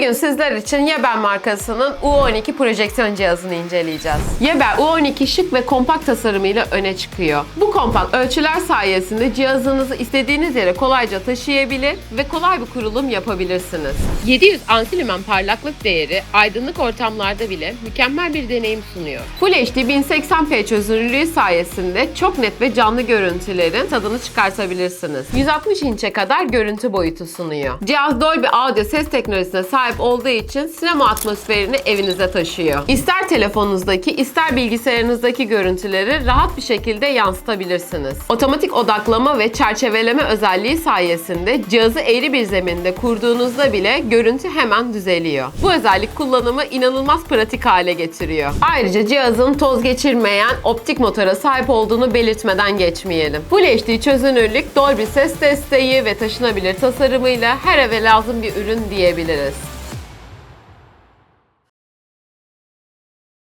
Bugün sizler için Yeber markasının U12 projeksiyon cihazını inceleyeceğiz. Yeber U12 şık ve kompakt tasarımıyla öne çıkıyor. Bu kompakt ölçüler sayesinde cihazınızı istediğiniz yere kolayca taşıyabilir ve kolay bir kurulum yapabilirsiniz. 700 ansilümen parlaklık değeri aydınlık ortamlarda bile mükemmel bir deneyim sunuyor. Full HD 1080p çözünürlüğü sayesinde çok net ve canlı görüntülerin tadını çıkartabilirsiniz. 160 inçe kadar görüntü boyutu sunuyor. Cihaz Dolby Audio ses teknolojisine sahip olduğu için sinema atmosferini evinize taşıyor. İster telefonunuzdaki ister bilgisayarınızdaki görüntüleri rahat bir şekilde yansıtabilirsiniz. Otomatik odaklama ve çerçeveleme özelliği sayesinde cihazı eğri bir zeminde kurduğunuzda bile görüntü hemen düzeliyor. Bu özellik kullanımı inanılmaz pratik hale getiriyor. Ayrıca cihazın toz geçirmeyen optik motora sahip olduğunu belirtmeden geçmeyelim. Full HD çözünürlük, Dolby ses desteği ve taşınabilir tasarımıyla her eve lazım bir ürün diyebiliriz.